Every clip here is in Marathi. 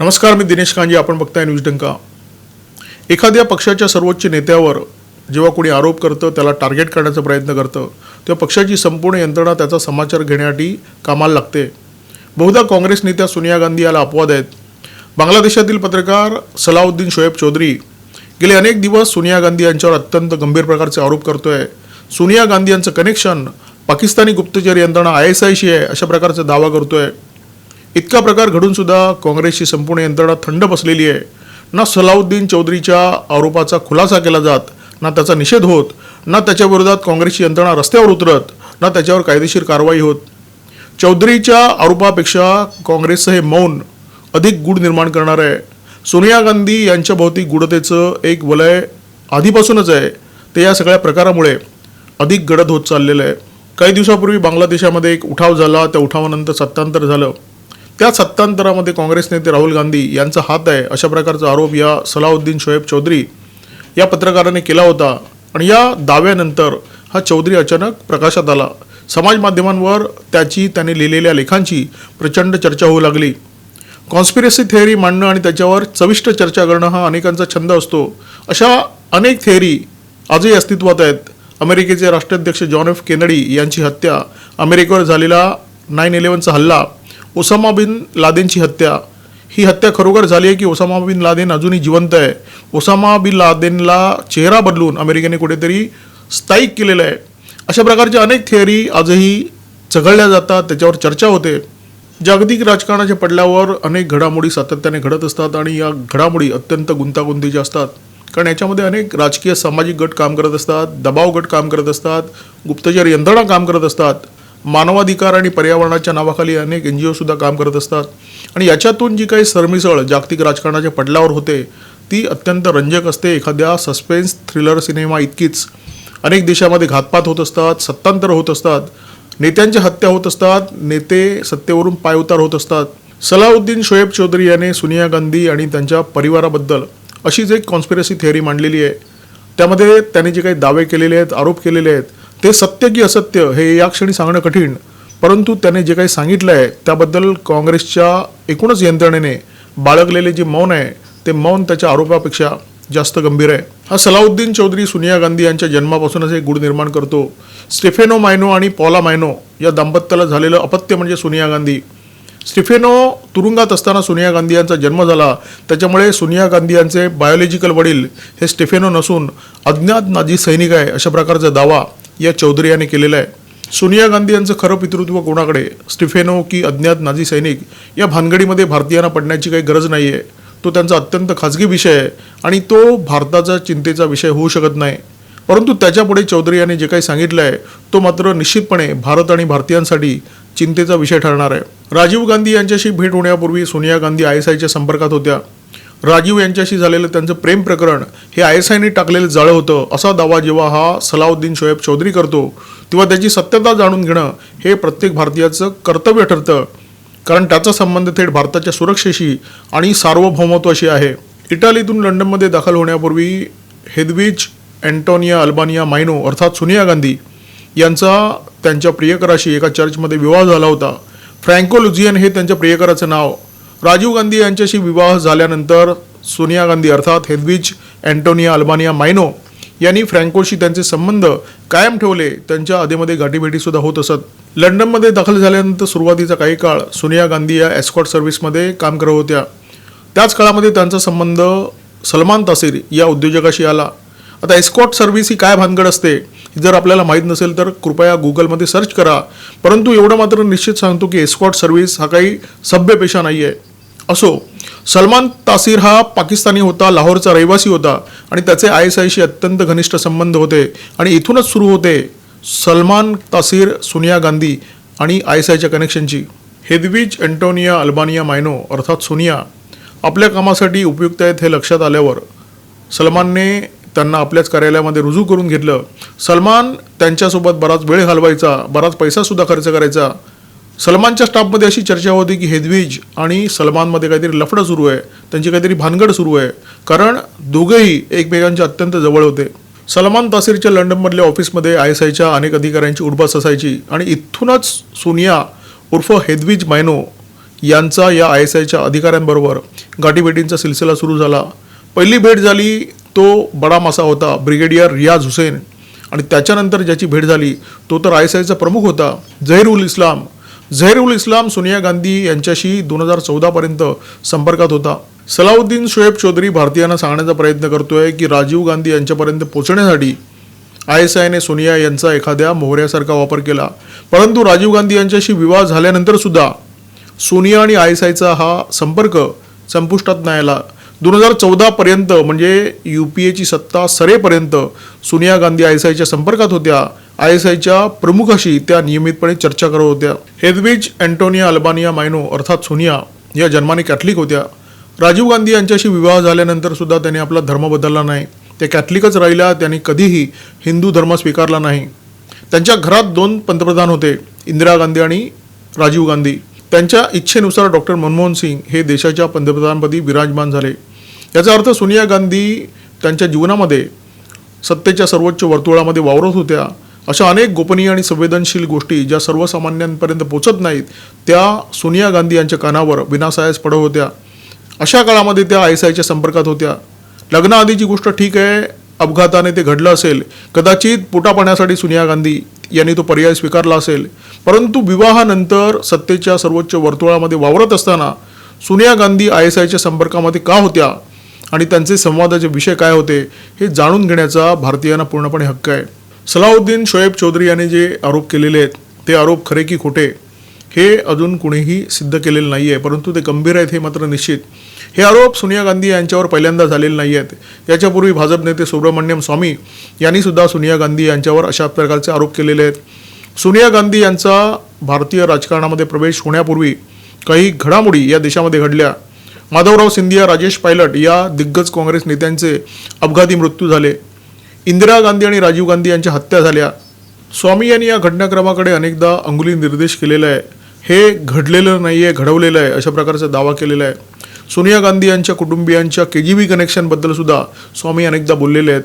नमस्कार मी दिनेश कांजी आपण बघताय न्यूज डंका. एखाद्या पक्षाच्या सर्वोच्च नेत्यावर जेव्हा कोणी आरोप करतं त्याला टार्गेट करण्याचा प्रयत्न करतं तेव्हा पक्षाची संपूर्ण यंत्रणा त्याचा समाचार घेण्यासाठी कामाला लागते. बहुधा काँग्रेस नेत्या सोनिया गांधी याला अपवाद आहेत. बांगलादेशातील पत्रकार सलाउद्दीन शोएब चौधरी गेले अनेक दिवस सोनिया गांधी यांच्यावर अत्यंत गंभीर प्रकारचे आरोप करतोय. सोनिया गांधी यांचं कनेक्शन पाकिस्तानी गुप्तचर यंत्रणा आय एस आयशी आहे अशा प्रकारचा दावा करतोय. इतका प्रकार घडूनसुद्धा काँग्रेसची संपूर्ण यंत्रणा थंड बसलेली आहे. ना सलाउद्दीन चौधरीच्या आरोपाचा खुलासा केला जात ना त्याचा निषेध होत ना त्याच्या विरोधात काँग्रेसची यंत्रणा रस्त्यावर उतरत ना त्याच्यावर कायदेशीर कारवाई होत. चौधरीच्या आरोपापेक्षा काँग्रेसचं हे मौन अधिक गूढ निर्माण करणार आहे. सोनिया गांधी यांच्या भोवती गूढतेचं एक वलय आधीपासूनच आहे. ते या सगळ्या प्रकारामुळे अधिक गडद होत चाललेलं आहे. काही दिवसापूर्वी बांगलादेशामध्ये एक उठाव झाला त्या उठावानंतर सत्तांतर झालं. त्या सत्तांतरामध्ये काँग्रेस नेते राहुल गांधी यांचा हात आहे अशा प्रकारचा आरोप या सलाउद्दीन शोएब चौधरी या पत्रकाराने केला होता. आणि या दाव्यानंतर हा चौधरी अचानक प्रकाशात आला. समाज माध्यमांवर त्याची त्याने लिहिलेल्या लेखांची प्रचंड चर्चा होऊ लागली. कॉन्स्पिरसी थेअरी मांडणं आणि त्याच्यावर चविष्ट चर्चा करणं हा अनेकांचा छंद असतो. अशा अनेक थेअरी आजही अस्तित्वात आहेत. अमेरिकेचे राष्ट्राध्यक्ष जॉन एफ केनडी यांची हत्या अमेरिकेवर झालेला नाईन इलेव्हनचा हल्ला ओसामा बिन लादेनची हत्या. ही हत्या खरोखर झाली आहे की ओसामा बिन लादेन अजूनही जिवंत आहे? ओसामा बिन लादेनला चेहरा बदलून अमेरिकेने कुठेतरी स्थायिक केलेलं आहे. अशा प्रकारच्या अनेक थिअरी आजही चघळल्या जातात त्याच्यावर चर्चा होते. जागतिक राजकारणाच्या पडल्यावर अनेक घडामोडी सातत्याने घडत असतात आणि या घडामोडी अत्यंत गुंतागुंतीच्या असतात कारण याच्यामध्ये अनेक राजकीय सामाजिक गट काम करत असतात दबाव गट काम करत असतात गुप्तचर यंत्रणा काम करत असतात. मानवाधिकार आणि पर्यावरणाच्या नावाखाली अनेक एन जी ओसुद्धा काम करत असतात. आणि याच्यातून जी काही सरमिसळ जागतिक राजकारणाच्या पडल्यावर होते ती अत्यंत रंजक असते. एखाद्या सस्पेन्स थ्रिलर सिनेमा इतकीच. अनेक देशामध्ये घातपात होत असतात सत्तांतर होत असतात. नेत्यांच्या हत्या होत असतात नेते सत्तेवरून पायउतार होत असतात. सलाउद्दीन शोएब चौधरी याने सोनिया गांधी आणि त्यांच्या परिवाराबद्दल अशीच एक कॉन्स्पिरसी थिअरी मांडलेली आहे. त्यामध्ये त्याने जे काही दावे केलेले आहेत आरोप केलेले आहेत ते सत्य की असत्य हे या क्षणी सांगणं कठीण. परंतु त्याने जे काही सांगितलं आहे त्याबद्दल काँग्रेसच्या एकूणच यंत्रणेने बाळगलेले जे मौन आहे ते मौन त्याच्या आरोपापेक्षा जास्त गंभीर आहे. हा सलाउद्दीन चौधरी सोनिया गांधी यांच्या जन्मापासूनच एक गुढ निर्माण करतो. स्टेफेनो मायनो आणि पॉला मायनो या दाम्पत्याला झालेलं अपत्य म्हणजे सोनिया गांधी. स्टिफेनो तुरुंगात असताना सोनिया गांधी यांचा जन्म झाला. त्याच्यामुळे सोनिया गांधी यांचे बायोलॉजिकल वडील हे स्टिफेनो नसून अज्ञात नाझी सैनिक आहे अशा प्रकारचा दावा या चौधरी यांनी केलेलं आहे. सोनिया गांधी यांचं खरं पितृत्व कोणाकडे? स्टिफेनो की अज्ञात नाझी सैनिक? या भानगडीमध्ये भारतीयांना पडण्याची काही गरज नाही आहे तो त्यांचा अत्यंत खाजगी विषय आहे आणि तो भारताचा चिंतेचा विषय होऊ शकत नाही. परंतु त्याच्यापुढे चौधरी यांनी जे काही सांगितलं आहे तो मात्र निश्चितपणे भारत आणि भारतीयांसाठी चिंतेचा विषय ठरणार आहे. राजीव गांधी यांच्याशी भेट होण्यापूर्वी सोनिया गांधी आय एस आयच्या संपर्कात होत्या. राजीव यांच्याशी झालेलं त्यांचं प्रेम प्रकरण हे आय एस आयने टाकलेलं जाळं होतं. असा दावा जेव्हा हा सलाउद्दीन शोएब चौधरी करतो तेव्हा त्याची सत्यता जाणून घेणं हे प्रत्येक भारतीयाचं कर्तव्य ठरतं. कारण त्याचा संबंध थेट भारताच्या सुरक्षेशी आणि सार्वभौमत्वाशी आहे. इटालीतून लंडनमध्ये दाखल होण्यापूर्वी हेदविच अँटोनिया अल्बानिया मायनो अर्थात सोनिया गांधी यांचा त्यांच्या प्रियकराशी एका चर्चमध्ये विवाह झाला होता. फ्रँको लुझियन हे त्यांच्या प्रियकराचं नाव राजीव गांधी यांच्याशी विवाह झाल्यानंतर सोनिया गांधी अर्थात हेदविज अँटोनिया अल्बानिया मायनो यांनी फ्रँकोशी त्यांचे संबंध कायम ठेवले. त्यांच्या आधीमध्ये गाठीभेटीसुद्धा होत असत. लंडनमध्ये दाखल झाल्यानंतर सुरुवातीचा काही काळ सोनिया गांधी या एस्कॉट सर्व्हिसमध्ये काम करत होत्या. त्याच काळामध्ये त्यांचा संबंध सलमान तासीर या उद्योजकाशी आला. आता एस्कॉट सर्व्हिस ही काय भानगड असते हे जर आपल्याला माहीत नसेल तर कृपया गुगलमध्ये सर्च करा. परंतु एवढं मात्र निश्चित सांगतो की एस्कॉट सर्व्हिस हा काही सभ्य पेशा नाही आहे असो सलमान तासीर हा पाकिस्तानी होता लाहोरचा रहिवासी होता आणि त्याचे आय एस आयशी अत्यंत घनिष्ठ संबंध होते आणि इथूनच सुरू होते सलमान तासीर सोनिया गांधी आणि आय एस आयच्या कनेक्शनची हेदविज अँटोनिया अल्बानिया मायनो अर्थात सोनिया आपल्या कामासाठी उपयुक्त आहेत हे लक्षात आल्यावर सलमानने त्यांना आपल्याच कार्यालयामध्ये रुजू करून घेतलं. सलमान त्यांच्यासोबत बराच वेळ घालवायचा बराच पैसासुद्धा खर्च करायचा. सलमानच्या स्टाफमध्ये अशी चर्चा होती की हेदवीज आणि सलमानमध्ये काहीतरी लफडं सुरू आहे त्यांची काहीतरी भानगड सुरू आहे. कारण दोघंही एकमेकांच्या अत्यंत जवळ होते. सलमान तासीरच्या लंडनमधल्या ऑफिसमध्ये आय एस आयच्या अनेक अधिकाऱ्यांची उडबास असायची आणि इथूनच सोनिया उर्फ हेदवीज मायनो यांचा या आय एस आयच्या अधिकाऱ्यांबरोबर गाठीभेटींचा सिलसिला सुरू झाला. पहिली भेट झाली तो बडा मासा होता ब्रिगेडियर रियाज हुसेन. आणि त्याच्यानंतर ज्याची भेट झाली तो तर आय एस आयचा प्रमुख होता झहीर उल इस्लाम. झहिरुल उल इस्लाम सोनिया गांधी यांच्याशी दोन हजार चौदापर्यंत संपर्कात होता. सलाउद्दीन शोएब चौधरी भारतीयांना सांगण्याचा प्रयत्न करतोय की राजीव गांधी यांच्यापर्यंत पोहोचण्यासाठी आय एस आयने सोनिया यांचा एखाद्या मोहऱ्यासारखा वापर केला. परंतु राजीव गांधी यांच्याशी विवाह झाल्यानंतर सुद्धा सोनिया आणि आय एस आयचा हा संपर्क संपुष्टात नाही आला. दोन हजार चौदापर्यंत म्हणजे यू पी एची सत्ता सरेपर्यंत सोनिया गांधी आय एस आयच्या संपर्कात होत्या. आय एस आयच्या प्रमुखाशी त्या नियमितपणे चर्चा करत होत्या. हेदविज अँटोनिया अल्बानिया मायनो अर्थात सोनिया या जन्माने कॅथलिक होत्या. राजीव गांधी यांच्याशी विवाह झाल्यानंतर सुद्धा त्यांनी आपला धर्म बदलला नाही. त्या कॅथलिकच राहिल्या त्यांनी कधीही हिंदू धर्म स्वीकारला नाही. त्यांच्या घरात दोन पंतप्रधान होते इंदिरा गांधी आणि राजीव गांधी. त्यांच्या इच्छेनुसार डॉक्टर मनमोहन सिंग हे देशाच्या पंतप्रधानपदी विराजमान झाले. याचा अर्थ सोनिया गांधी त्यांच्या जीवनामध्ये सत्तेच्या सर्वोच्च वर्तुळामध्ये वावरत होत्या. अशा अनेक गोपनीय आणि संवेदनशील गोष्टी ज्या सर्वसामान्यांपर्यंत पोचत नाहीत त्या सोनिया गांधी यांच्या कानावर विनासायास पडत होत्या. अशा काळामध्ये त्या आय एस आयच्या संपर्कात होत्या. लग्नाआधीची गोष्ट ठीक आहे अपघाताने ते घडलं असेल कदाचित पोटापाण्यासाठी सोनिया गांधी यांनी तो पर्याय स्वीकारला असेल. परंतु विवाहानंतर सत्तेच्या सर्वोच्च वर्तुळामध्ये वावरत असताना सोनिया गांधी आय एस आयच्या संपर्कामध्ये का होत्या आणि त्यांचे संवादाचे विषय काय होते हे जाणून घेण्याचा भारतीयांना पूर्णपणे हक्क आहे. सलाउद्दीन शोएब चौधरी यांनी जे आरोप केलेले आहेत ते आरोप खरे की खोटे हे अजून कुणीही सिद्ध केलेलं नाही आहे परंतु ते गंभीर आहेत हे मात्र निश्चित. हे आरोप सोनिया गांधी यांच्यावर पहिल्यांदा झालेले नाही आहेत याच्यापूर्वी भाजप नेते सुब्रमण्यम स्वामी यांनी सुद्धा सोनिया गांधी यांच्यावर अशा प्रकारचे आरोप केलेले आहेत. सोनिया गांधी यांचा भारतीय राजकारणामध्ये प्रवेश होण्यापूर्वी काही घडामोडी या देशामध्ये घडल्या. माधवराव सिंधिया राजेश पायलट या दिग्गज काँग्रेस नेत्यांचे अपघाती मृत्यू झाले. इंदिरा गांधी आणि राजीव गांधी यांच्या हत्या झाल्या. स्वामी यांनी या घटनाक्रमाकडे अनेकदा अंगुली निर्देश केलेला आहे. हे घडलेलं नाही आहे घडवलेलं आहे अशा प्रकारचा दावा केलेला आहे. सोनिया गांधी यांच्या कुटुंबियांच्या के जी बी कनेक्शनबद्दलसुद्धा स्वामी अनेकदा बोललेले आहेत.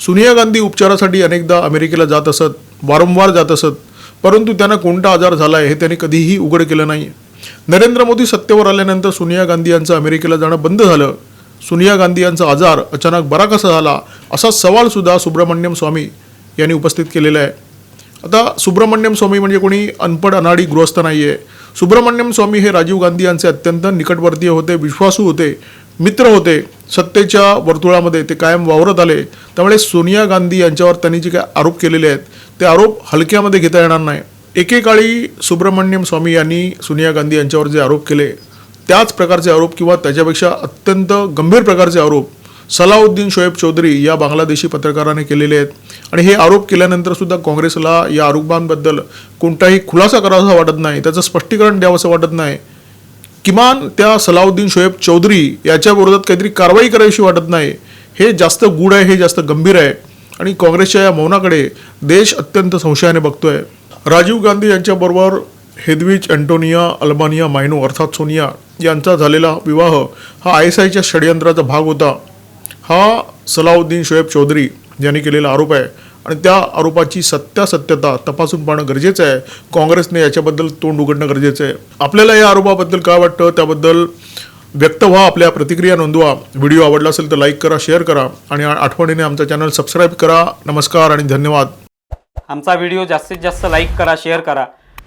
सोनिया गांधी उपचारासाठी अनेकदा अमेरिकेला जात असत वारंवार जात असत परंतु त्यांना कोणता आजार झाला आहे हे त्यांनी कधीही उघड केलं नाही. नरेंद्र मोदी सत्तेवर आल्यानंतर सोनिया गांधी यांचं अमेरिकेला जाणं बंद झालं. सोनिया गांधी यांचा आजार अचानक बरा कसा झाला असा सवालसुद्धा सुब्रमण्यम स्वामी यांनी उपस्थित केलेला आहे. आता सुब्रमण्यम स्वामी म्हणजे कोणी? अनपड अनाडी गृहस्थ नाही आहे सुब्रमण्यम स्वामी हे राजीव गांधी यांचे अत्यंत निकटवर्तीय होते विश्वासू होते मित्र होते सत्तेच्या वर्तुळामध्ये ते कायम वावरत आले. त्यामुळे सोनिया गांधी यांच्यावर त्यांनी जे काय आरोप केलेले आहेत ते आरोप हलक्यामध्ये घेता येणार नाही. एकेकाळी सुब्रमण्यम स्वामी यांनी सोनिया गांधी यांच्यावर जे आरोप केले त्याच प्रकारचे आरोप किंवा त्याच्यापेक्षा अत्यंत गंभीर प्रकारचे आरोप सलाउद्दीन शोएब चौधरी या बांगलादेशी पत्रकाराने केलेले आहेत. आणि हे आरोप केल्यानंतर सुद्धा काँग्रेसला या आरोपांबद्दल कोणताही खुलासा करावासा वाटत नाही त्याचं स्पष्टीकरण द्यावंसं वाटत नाही. किमान त्या सलाउद्दीन शोएब चौधरी याच्या विरोधात काहीतरी कारवाई करावीशी वाटत नाही. हे जास्त गूढ आहे हे जास्त गंभीर आहे. आणि काँग्रेसच्या या मौनाकडे देश अत्यंत संशयाने बघतोय. राजीव गांधी यांच्याबरोबर हेदविच अँटोनिया अल्बानिया मायनो अर्थात सोनिया यांचा झालेला विवाह हा आय एस आयच्या षडयंत्राचा भाग होता. हा सलाउद्दीन शोएब चौधरी यांनी केलेला आरोप आहे आणि त्या आरोपाची सत्यासत्यता तपासून पाहणं गरजेचं आहे. काँग्रेसने याच्याबद्दल तोंड उघडणं गरजेचं आहे. आपल्याला या आरोपाबद्दल काय वाटतं? त्याबद्दल व्यक्त व्हा आपल्या प्रतिक्रिया नोंदवा. व्हिडिओ आवडला असेल तर लाईक करा शेअर करा आणि आठवणीने आमचा चॅनल सबस्क्राईब करा. नमस्कार आणि धन्यवाद. आमचा व्हिडिओ जास्तीत जास्त लाईक करा शेअर करा.